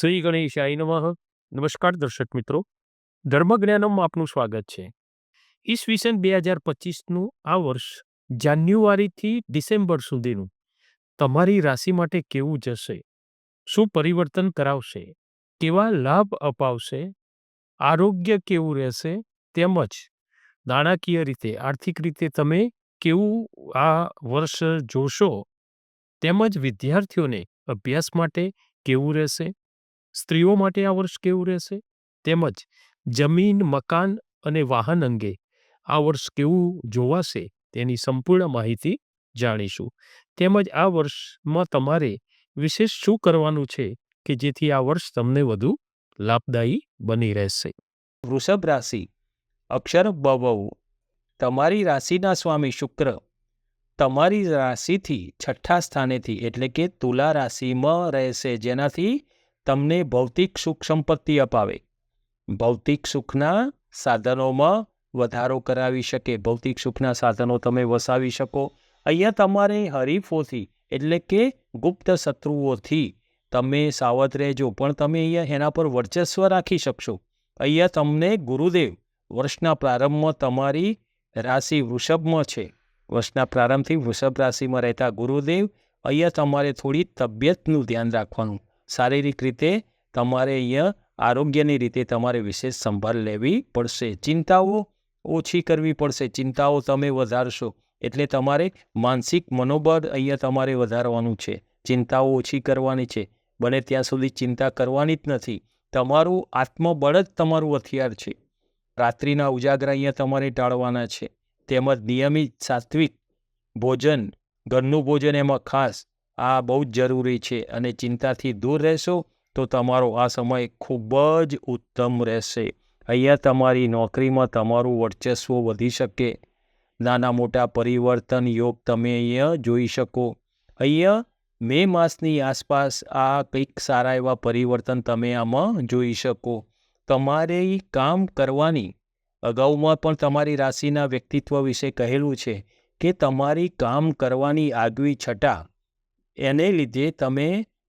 શ્રી ગણેશાય નમઃ. નમસ્કાર દર્શક મિત્રો. ધર્મજ્ઞાનમમાં આપનું સ્વાગત છે. ઈસવીસન બે હજાર પચીસનું આ વર્ષ જાન્યુઆરીથી ડિસેમ્બર સુધીનું તમારી રાશિ માટે કેવું જશે? શું પરિવર્તન કરાવશે? કેવા લાભ અપાવશે? આરોગ્ય કેવું રહેશે? તેમજ નાણાકીય રીતે, આર્થિક રીતે તમે કેવું આ વર્ષ જોશો? તેમજ વિદ્યાર્થીઓને અભ્યાસ માટે કેવું રહેશે? સ્ત્રીઓ માટે આ વર્ષ કેવું રહેશે? તેમજ જમીન, મકાન અને વાહન અંગે આ વર્ષ કેવું જોવાશે તેની સંપૂર્ણ માહિતી જાણીશું. તેમજ આ વર્ષમાં તમારે વિશેષ શું કરવાનું છે કે જેથી આ વર્ષ તમને વધુ લાભદાયી બની રહેશે? વૃષભ રાશિ, અક્ષર બવવું તમારી રાશિના સ્વામી શુક્ર. તમારી રાશિથી છઠ્ઠા સ્થાનેથી એટલે કે તુલા રાશિમાં રહેશે જેનાથી તમને ભૌતિક સુખ સંપત્તિ અપાવે. ભૌતિક સુખના સાધનોમાં વધારો કરાવી શકે. ભૌતિક સુખના સાધનો તમે વસાવી શકો. અહીંયા તમારે હરીફોથી, એટલે કે ગુપ્ત શત્રુઓથી, તમે સાવધ રહેજો. પણ તમે અહીંયા એના પર વર્ચસ્વ રાખી શકશો. અહીંયા તમને ગુરુદેવ વર્ષના પ્રારંભમાં તમારી રાશિ વૃષભમાં છે. વર્ષના પ્રારંભથી વૃષભ રાશિમાં રહેતા ગુરુદેવ, અહીંયા તમારે થોડી તબિયતનું ધ્યાન રાખવાનું. શારીરિક રીતે તમારે અહીંયા આરોગ્યની રીતે તમારે વિશેષ સંભાળ લેવી પડશે. ચિંતાઓ ઓછી કરવી પડશે. ચિંતાઓ તમે વધારશો એટલે તમારે માનસિક મનોબળ અહીંયા તમારે વધારવાનું છે. ચિંતાઓ ઓછી કરવાની છે. બને ત્યાં સુધી ચિંતા કરવાની જ નથી. તમારું આત્મબળ જ તમારું હથિયાર છે. રાત્રિના ઉજાગરા અહીંયા તમારે ટાળવાના છે. તેમજ નિયમિત સાત્વિક ભોજન, ઘરનું ભોજન એમાં ખાસ આ બહુ જ જરૂરી છે અને ચિંતાથી દૂર રહેશો તો તમારો આ સમય ખૂબ જ ઉત્તમ રહેશે. અહીંયા તમારી નોકરીમાં તમારું વર્ચસ્વ વધી શકે. નાના મોટા પરિવર્તન યોગ તમે અહીંયા જોઈ શકો. અહીંયા મે માસની આસપાસ આ કંઈક સારા એવા પરિવર્તન તમે આમાં જોઈ શકો. તમારે કામ કરવાની અગાઉમાં પણ તમારી રાશિના વ્યક્તિત્વ વિશે કહેલું છે કે તમારી કામ કરવાની આગવી છટા એને લીધે તમે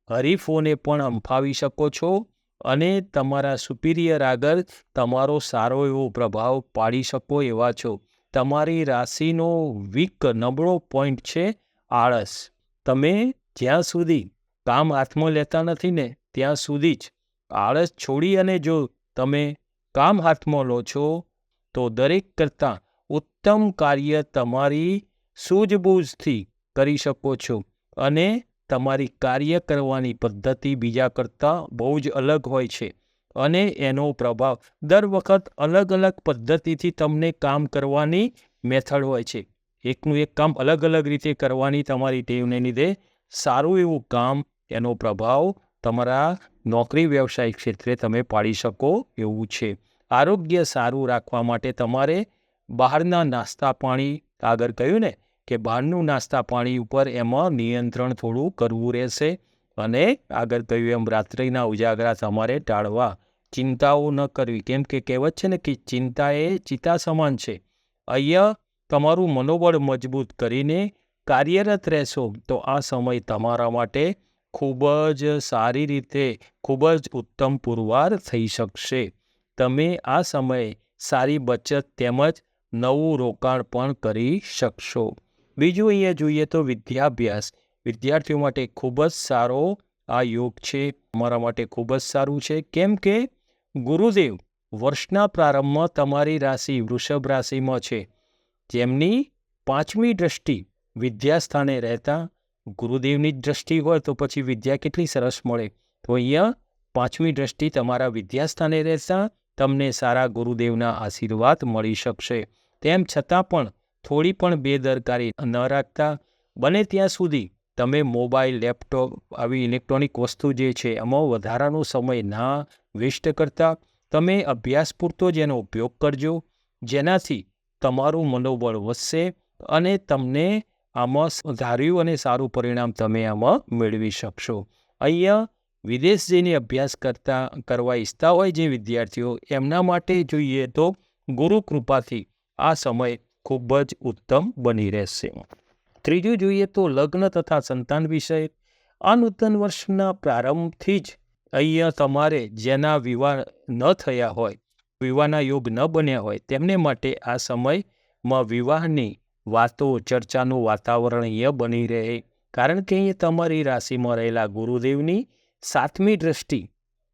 હરીફોને પણ અંફાવી શકો છો અને તમારા સુપિરિયર આગળ તમારો સારો એવો પ્રભાવ પાડી શકો એવા છો. તમારી રાશિનો વીક નબળો પોઈન્ટ છે આળસ. તમે જ્યાં સુધી કામ હાથમાં લેતા નથી ને ત્યાં સુધી જ આળસ છોડી અને જો તમે કામ હાથમાં લો છો, તો દરેક કરતાં ઉત્તમ કાર્ય તમારી સૂઝબૂઝથી કરી શકો છો. અને તમારી કાર્ય કરવાની પદ્ધતિ બીજા કરતાં બહુ જ અલગ હોય છે અને એનો પ્રભાવ દર વખત અલગ અલગ પદ્ધતિથી તમને કામ કરવાની મેથડ હોય છે. એકનું એક કામ અલગ અલગ રીતે કરવાની તમારી ટેવને લીધે સારું એવું કામ એનો પ્રભાવ તમારા નોકરી વ્યવસાય ક્ષેત્રે તમે પાડી શકો એવું છે. આરોગ્ય સારું રાખવા માટે તમારે બહારના નાસ્તા પાણી આગળ કહ્યું ને કે બહારનું નાસ્તા પાણી ઉપર એમાં નિયંત્રણ થોડું કરવું રહેશે અને આગળ કહ્યું એમ, રાત્રિના ઉજાગરા તમારે ટાળવા ચિંતાઓ ન કરવી. કેમ કે કહેવત છે ને કે ચિંતા એ ચિતા સમાન છે. અહીંયા તમારું મનોબળ મજબૂત કરીને કાર્યરત રહેશો, તો આ સમય તમારા માટે ખૂબ જ સારી રીતે, ખૂબ જ ઉત્તમ પુરવાર થઈ શકશે. તમે આ સમયે સારી બચત તેમજ નવું રોકાણ પણ કરી શકશો. બીજું અહીંયા જોઈએ તો વિદ્યાભ્યાસ. વિદ્યાર્થીઓ માટે ખૂબ જ સારો આ યોગ છે. અમારા માટે ખૂબ જ સારું છે. કેમ કે ગુરુદેવ વર્ષના પ્રારંભમાં તમારી રાશિ વૃષભ રાશિમાં છે. જેમની પાંચમી દ્રષ્ટિ વિદ્યાસ્થાને રહેતા ગુરુદેવની દ્રષ્ટિ હોય તો પછી વિદ્યા કેટલી સરસ મળે. તો અહીંયા પાંચમી દ્રષ્ટિ તમારા વિદ્યાસ્થાને રહેતા તમને સારા ગુરુદેવના આશીર્વાદ મળી શકશે. તેમ છતાં પણ થોડી પણ બેદરકારી ન રાખતા, બને ત્યાં સુધી તમે મોબાઈલ, લેપટોપ આવી ઇલેક્ટ્રોનિક વસ્તુ જે છે એમાં વધારાનો સમય ના વેસ્ટ કરતા, તમે અભ્યાસ પૂરતો જ એનો ઉપયોગ કરજો, જેનાથી તમારું મનોબળ વધશે અને તમને આમાં ધાર્યું અને સારું પરિણામ તમે આમાં મેળવી શકશો. અહીંયા વિદેશ જઈને અભ્યાસ કરતા, કરવા ઈચ્છતા હોય જે વિદ્યાર્થીઓ, એમના માટે જોઈએ તો ગુરુ કૃપાથી આ સમય ખૂબ જ ઉત્તમ બની રહેશે. ત્રીજું જોઈએ તો લગ્ન તથા સંતાન વિષય આ નૂતન વર્ષના પ્રારંભથી જ અહીંયા તમારે જેના વિવાહ ન થયા હોય, વિવાહના યોગ ન બન્યા હોય, તેમને માટે આ સમયમાં વિવાહની વાતો, ચર્ચાનું વાતાવરણ અહીંયા બની રહે. કારણ કે અહીંયા તમારી રાશિમાં રહેલા ગુરુદેવની સાતમી દ્રષ્ટિ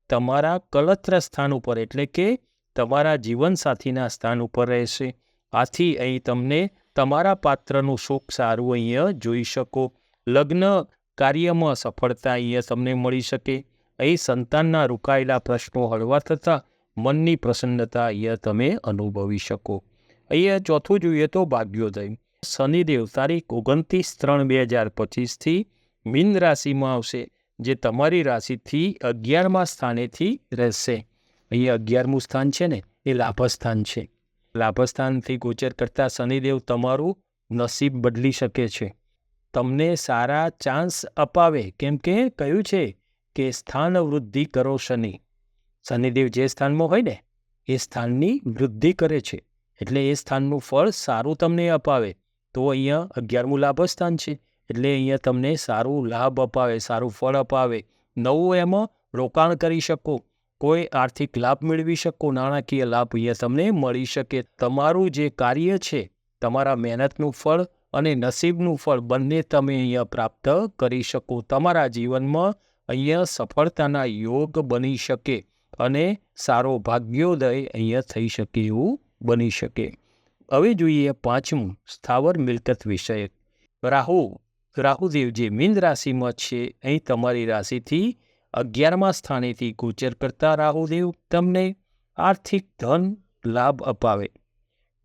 તમારા કલત્ર સ્થાન ઉપર, એટલે કે તમારા જીવનસાથીના સ્થાન ઉપર રહેશે. આથી અહીં તમને તમારા પાત્રનું સુખ સારું અહીંયા જોઈ શકો. લગ્ન કાર્યમાં સફળતા અહીંયા તમને મળી શકે. અહીં સંતાનના રોકાયેલા પ્રશ્નો હળવા થતાં મનની પ્રસન્નતા અહીંયા તમે અનુભવી શકો. અહીંયા ચોથું જોઈએ તો ભાગ્યોદય. શનિદેવ તારીખ ઓગણત્રીસ ત્રણ બે હજાર પચીસથી મીન રાશિમાં આવશે, જે તમારી રાશિથી અગિયારમા સ્થાનેથી રહેશે. અહીંયા અગિયારમું સ્થાન છે ને, એ લાભસ્થાન છે. લાભસ્થાનથી ગોચર કરતા શનિદેવ તમારું નસીબ બદલી શકે છે. તમને સારા ચાન્સ અપાવે. કેમ કે કહ્યું છે કે સ્થાન વૃદ્ધિ કરો શનિ. શનિદેવ જે સ્થાનમાં હોય ને, એ સ્થાનની વૃદ્ધિ કરે છે. એટલે એ સ્થાનનું ફળ સારું તમને અપાવે. તો અહીંયા અગિયારમું લાભસ્થાન છે. એટલે અહીંયા તમને સારું લાભ અપાવે, સારું ફળ અપાવે. નવું એમાં રોકાણ કરી શકો. કોઈ આર્થિક લાભ મેળવી શકો, નાણાકીય લાભ અહીંયા તમને મળી શકે. તમારું જે કાર્ય છે, તમારા મહેનતનું ફળ અને નસીબનું ફળ બંને તમે અહીંયા પ્રાપ્ત કરી શકો. તમારા જીવનમાં અહીંયા સફળતાના યોગ બની શકે અને સારો ભાગ્યોદય અહીંયા થઈ શકે એવું બની શકે. હવે જોઈએ પાંચમું, સ્થાવર મિલકત વિષયક. રાહુ રાહુદેવ જે મીન રાશિમાં છે. અહીં તમારી રાશિથી અગિયારમા સ્થાનેથી ગોચર કરતા રાહુદેવ તમને આર્થિક ધન લાભ અપાવે.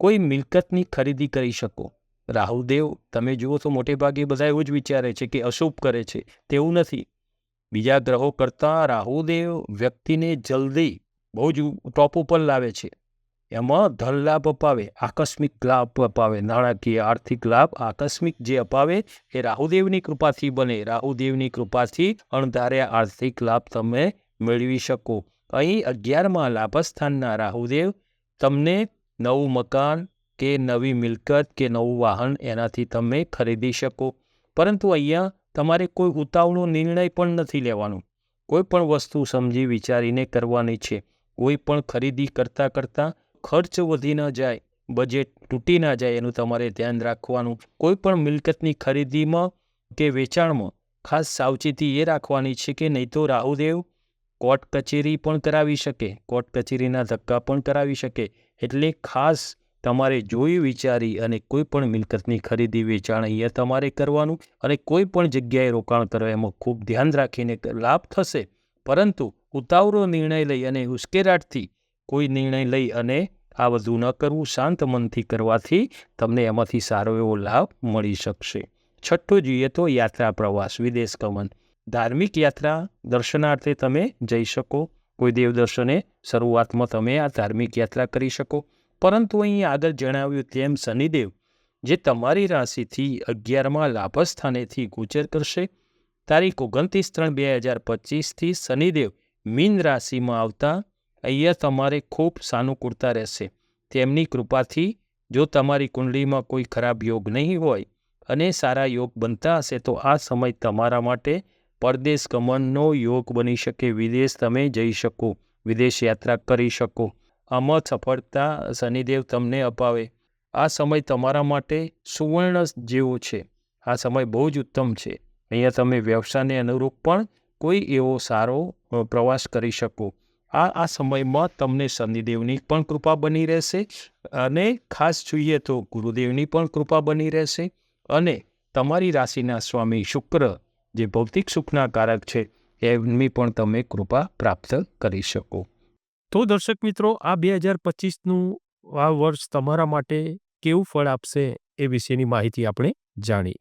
કોઈ મિલકતની ખરીદી કરી શકો. રાહુદેવ, તમે જુઓ તો મોટેભાગે બધા એવું જ વિચારે છે કે અશુભ કરે છે. તેવું નથી. બીજા ગ્રહો કરતાં રાહુદેવ વ્યક્તિને જલ્દી બહુ જ ટોપ ઉપર લાવે છે. એમાં ધન લાભ અપાવે, આકસ્મિક લાભ અપાવે, નાણાકીય આર્થિક લાભ, આકસ્મિક જે અપાવે, એ રાહુદેવની કૃપાથી બને. રાહુદેવની કૃપાથી અણધાર્યા આર્થિક લાભ તમે મેળવી શકો. અહીં અગિયારમાં લાભસ્થાનના રાહુદેવ, તમને નવું મકાન કે નવી મિલકત કે નવું વાહન એનાથી તમે ખરીદી શકો. પરંતુ અહીંયા તમારે કોઈ ઉતાવળો નિર્ણય પણ નથી લેવાનો. કોઈ પણ વસ્તુ સમજી વિચારીને કરવાની છે. કોઈ પણ ખરીદી કરતાં કરતાં ખર્ચ વધી ન જાય બજેટ તૂટી ના જાય એનું તમારે ધ્યાન રાખવાનું. કોઈ પણ મિલકતની ખરીદીમાં કે વેચાણમાં ખાસ સાવચેતી એ રાખવાની છે કે નહીં તો રાહુદેવ કોર્ટ કચેરી પણ કરાવી શકે, કોર્ટ કચેરીના ધક્કા પણ કરાવી શકે. એટલે ખાસ તમારે જોઈ વિચારી અને કોઈ પણ મિલકતની ખરીદી વેચાણ અહીંયા તમારે કરવાનું અને કોઈ પણ જગ્યાએ રોકાણ કરવા એમાં ખૂબ ધ્યાન રાખીને લાભ થશે. પરંતુ ઉતાવળો નિર્ણય લઈ અને ઉશ્કેરાટથી કોઈ નિર્ણય લઈ અને આ બધું ન કરવું શાંત મનથી કરવાથી તમને એમાંથી સારો એવો લાભ મળી શકશે. છઠ્ઠું જોઈએ તો યાત્રા પ્રવાસ, વિદેશ ગમન. ધાર્મિક યાત્રા, દર્શનાર્થે તમે જઈ શકો. કોઈ દેવ દર્શને શરૂઆતમાં તમે આ ધાર્મિક યાત્રા કરી શકો. પરંતુ અહીં આગળ જણાવ્યું તેમ શનિદેવ, જે તમારી રાશિથી અગિયારમાં લાભસ્થાનેથી ગોચર કરશે. તારીખ ઓગણત્રીસ ત્રણ બે હજાર પચીસથી શનિદેવ મીન રાશિમાં આવતા અહીંયા તમારે ખૂબ સાનુકૂળતા રહેશે. તેમની કૃપાથી જો તમારી કુંડલીમાં કોઈ ખરાબ યોગ નહીં હોય અને સારા યોગ બનતા હશે, તો આ સમય તમારા માટે પરદેશ ગમનનો યોગ બની શકે. વિદેશ તમે જઈ શકો, વિદેશ યાત્રા કરી શકો. આમાં સફળતા શનિદેવ તમને અપાવે. આ સમય તમારા માટે સુવર્ણ જેવો છે. આ સમય બહુ જ ઉત્તમ છે. અહીંયા તમે વ્યવસાયને અનુરૂપ પણ કોઈ એવો સારો પ્રવાસ કરી શકો. આ આ સમયમાં તમને શનિદેવની પણ કૃપા બની રહેશે અને ખાસ જોઈએ તો ગુરુદેવની પણ કૃપા બની રહેશે અને તમારી રાશિના સ્વામી શુક્ર, જે ભૌતિક સુખના કારક છે, એમની પણ તમે કૃપા પ્રાપ્ત કરી શકો. તો દર્શક મિત્રો, આ બે હજાર પચીસનું આ વર્ષ તમારા માટે કેવું ફળ આપશે એ વિશેની માહિતી આપણે જાણી.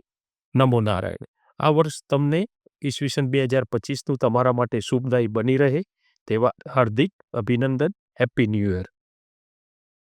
નમો નારાયણ. આ વર્ષ તમને ઈસવીસન બે હજાર પચીસનું તમારા માટે શુભદાયી બની રહે તેવા હાર્દિક અભિનંદન હેપી ન્યૂ યર